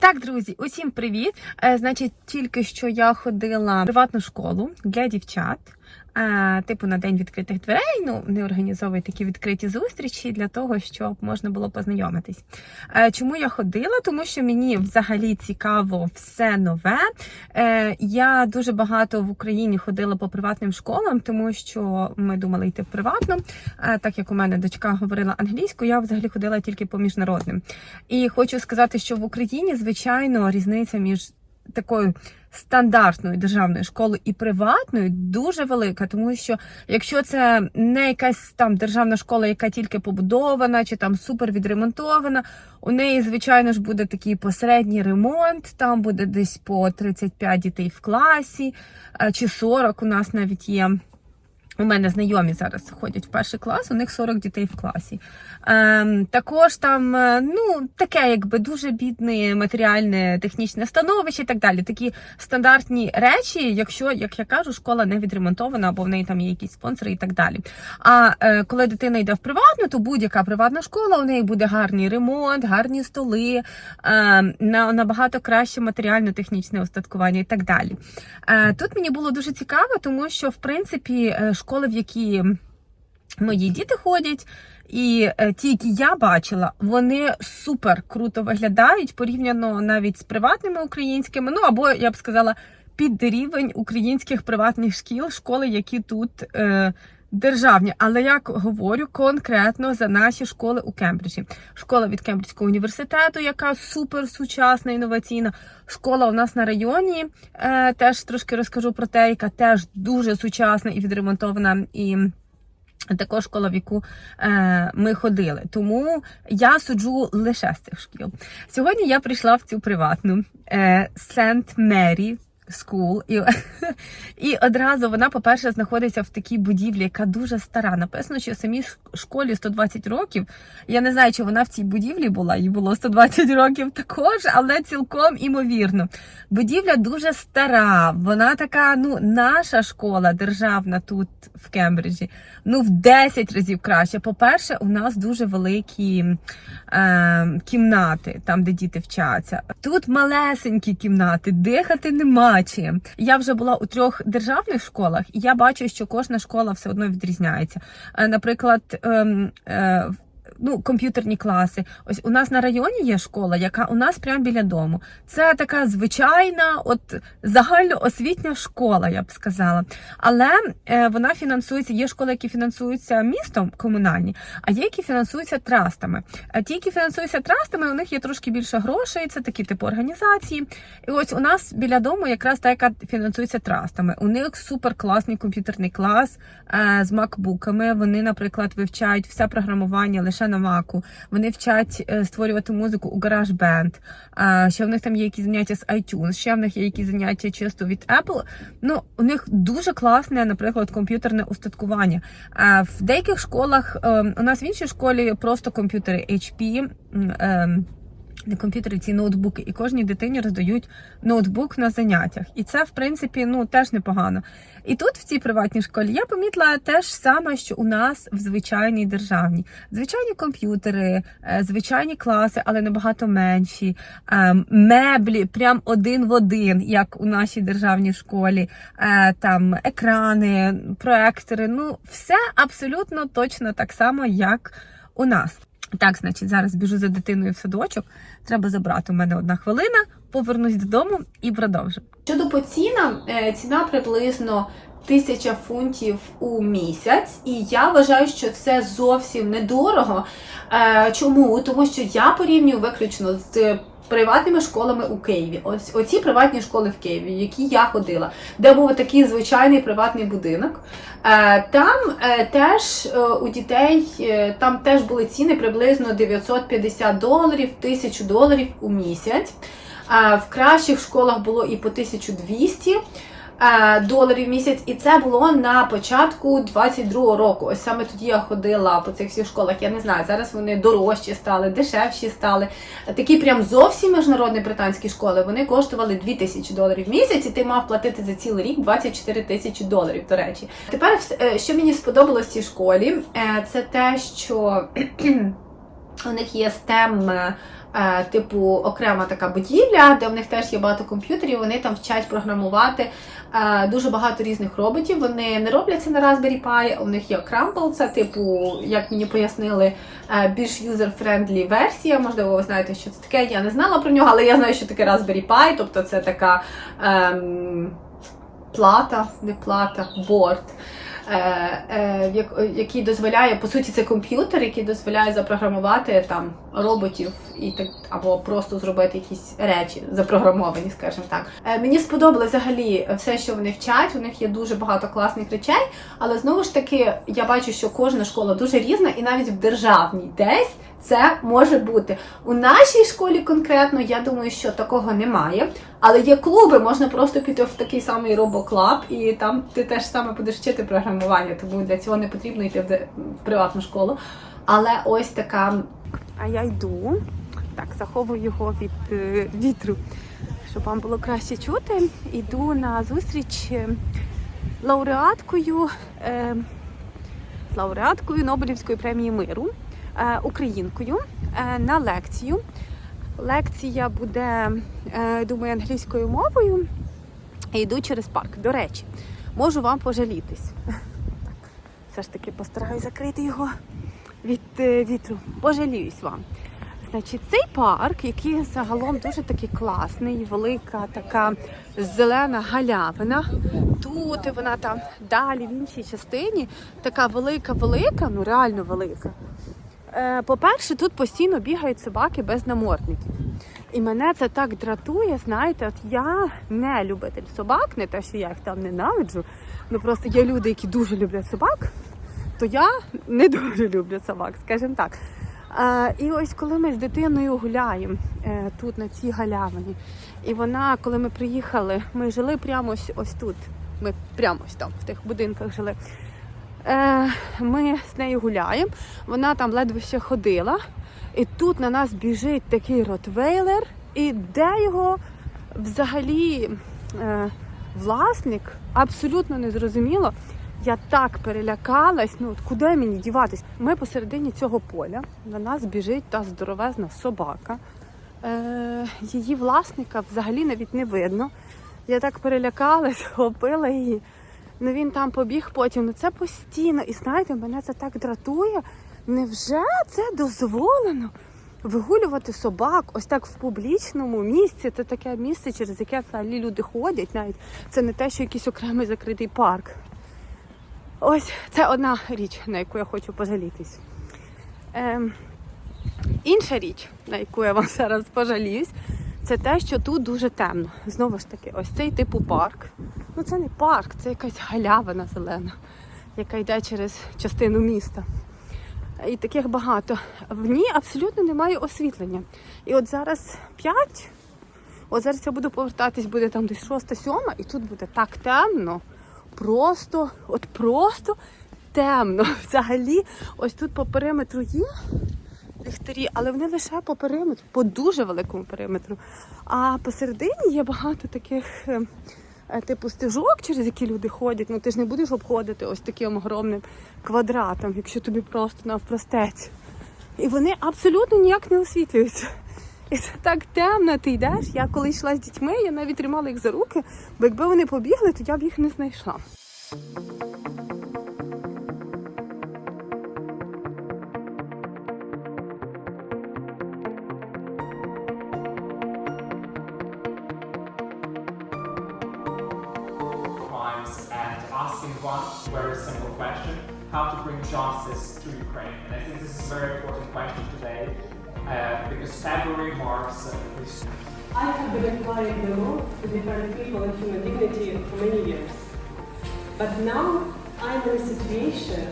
Так, друзі, усім привіт! Е, значить, тільки що я ходила в приватну школу для дівчат. Е, Типу на день відкритих дверей. Ну, не організовують такі відкриті зустрічі для того, щоб можна було познайомитись. Е, Чому я ходила? Тому що мені взагалі цікаво все нове. Е, Я дуже багато в Україні ходила по приватним школам, тому що ми думали йти в приватну. Е, Так як у мене дочка говорила англійською, я взагалі ходила тільки по міжнародним. І хочу сказати, що в Україні, звичайно, різниця між такою стандартною державною школою і приватною дуже велика, тому що якщо це не якась там державна школа, яка тільки побудована чи там супер відремонтована, у неї, звичайно ж, буде такий посередній ремонт, там буде десь по 35 дітей в класі, е, чи 40 у нас навіть є. У мене знайомі зараз ходять в перший клас, у них 40 дітей в класі. Ем, також там е, ну, таке, якби дуже бідне матеріальне технічне становище і так далі. Такі стандартні речі, якщо, як я кажу, школа не відремонтована, або в неї там є якісь спонсори і так далі. А е, коли дитина йде в приватну, то будь-яка приватна школа, у неї буде гарний ремонт, гарні столи, е, на, набагато краще матеріально-технічне устаткування і так далі. Е, тут мені було дуже цікаво, тому що в принципі е, школи, в які мої діти ходять, і е, ті, які я бачила, вони супер круто виглядають порівняно навіть з приватними українськими. Ну або я б сказала, під рівень українських приватних шкіл, школи, які тут. Е, Державні, але як говорю конкретно за наші школи у Кембриджі. Школа від Кембриджського університету, яка супер сучасна, інноваційна. Школа у нас на районі. Е, теж трошки розкажу про те, яка теж дуже сучасна і відремонтована і. Також школа, в яку е, ми ходили. Тому я суджу лише з цих шкіл. Сьогодні я прийшла в цю приватну е, Сент Мері School. І, і одразу вона, по-перше, знаходиться в такій будівлі, яка дуже стара. Написано, що самій школі 120 років. Я не знаю, чи вона в цій будівлі була, їй було 120 років також, але цілком імовірно. Будівля дуже стара. Вона така, ну, наша школа державна тут в Кембриджі, ну, в 10 разів краще. По-перше, у нас дуже великі е, кімнати, там, де діти вчаться. Тут малесенькі кімнати, дихати нема чим. Я вже була у трьох державних школах, і я бачу, що кожна школа все одно відрізняється. Е, Наприклад, ем, е, ну, комп'ютерні класи. Ось у нас на районі є школа, яка у нас прямо біля дому. Це така звичайна, от загальноосвітня школа, я б сказала. Але е, вона фінансується. Є школи, які фінансуються містом комунальні, а є, які фінансуються трастами. А ті, які фінансуються трастами, у них є трошки більше грошей. Це такі типу організації. І ось у нас біля дому якраз та, яка фінансується трастами. У них супер класний комп'ютерний клас е, з макбуками. Вони, наприклад, вивчають все програмування лише на маку. Вони вчать е, створювати музику у GarageBand. Ще в них там є якісь заняття з iTunes, ще в них є якісь заняття чисто від Apple. Ну, у них дуже класне, наприклад, комп'ютерне устаткування. В деяких школах е, у нас в іншій школі просто комп'ютери HP. Не комп'ютери, ці ноутбуки, і кожній дитині роздають ноутбук на заняттях. І це, в принципі, ну теж непогано. І тут, в цій приватній школі, я помітила те ж саме, що у нас в звичайній державній. Звичайні комп'ютери, е, звичайні класи, але набагато менші. е, Меблі, прям один в один, як у нашій державній школі. Е, Там екрани, проектори. Ну, все абсолютно точно так само, як у нас. Так, значить, зараз біжу за дитиною в садочок. Треба забрати. У мене одна хвилина, повернусь додому і продовжу. Щодо по цінам, е, ціна приблизно тисяча фунтів у місяць, і я вважаю, що це зовсім недорого. Е, Чому? Тому що я порівнюю виключно з. Приватними школами у Києві. Ось оці приватні школи в Києві, в які я ходила, де був такий звичайний приватний будинок. Е, Там е, теж е, у дітей там теж були ціни приблизно 950 доларів, 1000 доларів у місяць. В кращих школах було і по 1200 е, доларів в місяць, і це було на початку 22-го року. Ось саме тоді я ходила по цих всіх школах. Я не знаю, зараз вони дорожчі стали, дешевші стали. Такі прям зовсім міжнародні британські школи вони коштували 2000 доларів в місяць, і ти мав платити за цілий рік 24 тисячі доларів. До речі, тепер е, що мені сподобалось цій школі, е, це те, що у них є STEM е, типу окрема така будівля, де в них теж є багато комп'ютерів. Вони там вчать програмувати е, дуже багато різних роботів. Вони не роблять це на Raspberry Pi, у них є Crumble, це типу, як мені пояснили, е, більш юзер-френдлі версія. Можливо, ви знаєте, що це таке. Я не знала про нього, але я знаю, що таке Raspberry Pi, тобто це така. Ем, плата, не плата, борт, е, е, який дозволяє, по суті, це комп'ютер, який дозволяє запрограмувати там роботів і так, або просто зробити якісь речі запрограмовані, скажімо так. Е, мені сподобалося взагалі все, що вони вчать. У них є дуже багато класних речей, але знову ж таки я бачу, що кожна школа дуже різна, і навіть в державній десь це може бути. У нашій школі конкретно я думаю, що такого немає. Але є клуби, можна просто піти в такий самий робоклаб, і там ти теж саме будеш вчити програмування, тому для цього не потрібно йти в, приватну школу. Але ось така. А я йду. Так, заховую його від е, вітру, щоб вам було краще чути. Йду на зустріч е, лауреаткою, е, лауреаткою Нобелівської премії миру, українкою е, на лекцію. Лекція буде, е, думаю, англійською мовою. І йду через парк. До речі, можу вам пожалітись. Все ж таки постараюсь закрити його від е, вітру. Пожаліюсь вам. Значить, цей парк, який загалом дуже такий класний, велика така зелена галявина. Тут вона там далі в іншій частині така велика-велика, ну реально велика. Е, По-перше, тут постійно бігають собаки без намордників. І мене це так дратує, знаєте, от я не любитель собак, не те, що я їх там ненавиджу. Ну просто є люди, які дуже люблять собак, то я не дуже люблю собак, скажімо так. Е, і ось коли ми з дитиною гуляємо е, тут, на цій галявині, і вона, коли ми приїхали, ми жили прямо ось, ось тут. Ми прямо ось там, в тих будинках жили. Е, ми з нею гуляємо, вона там ледве ще ходила, і тут на нас біжить такий ротвейлер, і де його взагалі е, власник абсолютно не зрозуміло. Я так перелякалась, ну от куди мені діватись? Ми посередині цього поля, на нас біжить та здоровезна собака. Е, її власника взагалі навіть не видно. Я так перелякалась, хопила її. Ну він там побіг потім. Ну це постійно. І знаєте, мене це так дратує. Невже це дозволено? Вигулювати собак ось так в публічному місці. Це таке місце, через яке взагалі люди ходять. Навіть це не те, що якийсь окремий закритий парк. Ось це одна річ, на яку я хочу пожалітись. Ем, інша річ, на яку я вам зараз пожаліюсь, це те, що тут дуже темно. Знову ж таки, ось цей типу парк. Ну це не парк, це якась галявина зелена, яка йде через частину міста. І таких багато. В ній абсолютно немає освітлення. І от зараз 5, от зараз я буду повертатись, буде там десь 6-7, і тут буде так темно. Просто, от просто темно. Взагалі, ось тут по периметру є ліхтарі, але вони лише по периметру, по дуже великому периметру. А посередині є багато таких. Е, Типу стежок, через які люди ходять, ну ти ж не будеш обходити ось таким огромним квадратом, якщо тобі просто навпростець. І вони абсолютно ніяк не освітлюються. І це так темно, ти йдеш. Я коли йшла з дітьми, я навіть тримала їх за руки, бо якби вони побігли, то я б їх не знайшла. Uh, because February marks uh, I have been applying the law to defend people and human dignity for many years. But now I'm in a situation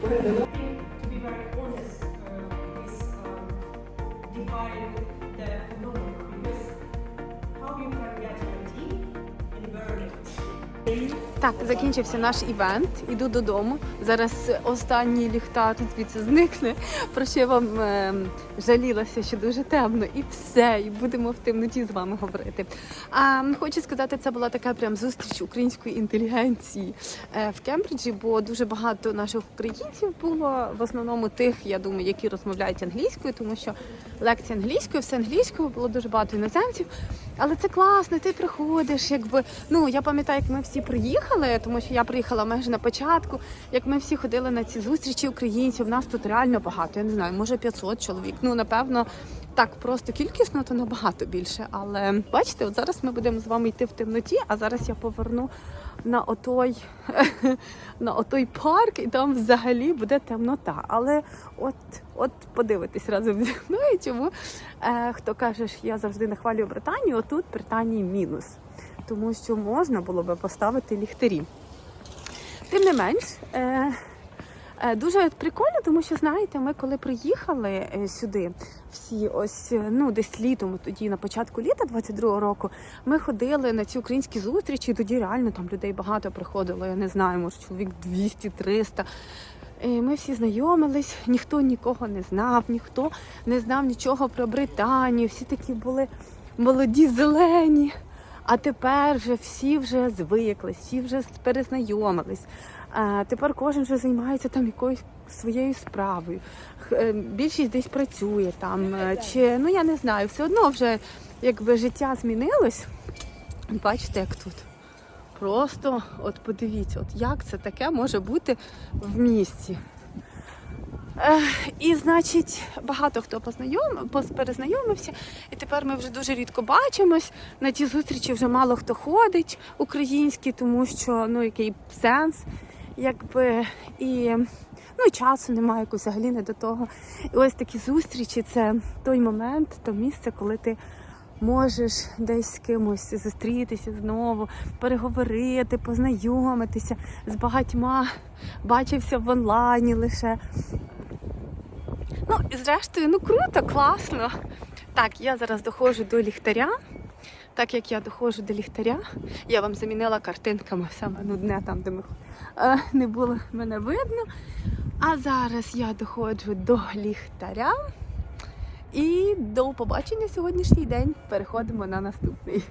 where the law to be very honest, uh, is um, Так, закінчився наш івент. Іду додому. Зараз останній ліхтар звідси зникне. Про що я вам е, жалілася, що дуже темно, і все. І будемо в темноті з вами говорити. А хочу сказати, це була така прям зустріч української інтелігенції е, в Кембриджі, бо дуже багато наших українців було в основному тих, я думаю, які розмовляють англійською, тому що лекція англійською, все англійською, було дуже багато іноземців. Але це класно, ти приходиш, якби ну я пам'ятаю, як ми всі приїхали, тому що я приїхала майже на початку. Як ми всі ходили на ці зустрічі українців, нас тут реально багато. Я не знаю, може 500 чоловік. Ну напевно, так просто кількісно, то набагато більше. Але бачите, от зараз ми будемо з вами йти в темноті, а зараз я поверну на отой, на отой парк, і там взагалі буде темнота. Але от, от подивитись разом зі мною, чому е, хто каже, що я завжди нахвалюю Британію, отут Британії мінус. Тому що можна було би поставити ліхтарі. Тим не менш, е, е, дуже прикольно, тому що знаєте, ми коли приїхали е, сюди, всі ось ну десь літом, тоді на початку літа 22-го року, ми ходили на ці українські зустрічі. і Тоді реально там людей багато приходило. Я не знаю, може чоловік 200-300. І Ми всі знайомились, ніхто нікого не знав, ніхто не знав нічого про Британію. Всі такі були молоді, зелені. А тепер вже всі вже звиклись, всі вже перезнайомились. А тепер кожен вже займається там якоюсь своєю справою. Е, Більшість десь працює там, е, чи ну я не знаю, все одно вже якби життя змінилось. Бачите, як тут. Просто от подивіться, от як це таке може бути в місті. І, значить, багато хто познайом, перезнайомився, і тепер ми вже дуже рідко бачимось. На ті зустрічі вже мало хто ходить український, тому що ну який сенс, якби і ну часу немає якось взагалі не до того. І ось такі зустрічі це той момент, то місце, коли ти можеш десь з кимось зустрітися знову, переговорити, познайомитися з багатьма, бачився в онлайні лише. Ну, і зрештою, ну круто, класно. Так, я зараз доходжу до ліхтаря. Так як я доходжу до ліхтаря, я вам замінила картинками саме нудне там, де ми е, не було мене видно. А зараз я доходжу до ліхтаря. І до побачення сьогоднішній день. Переходимо на наступний.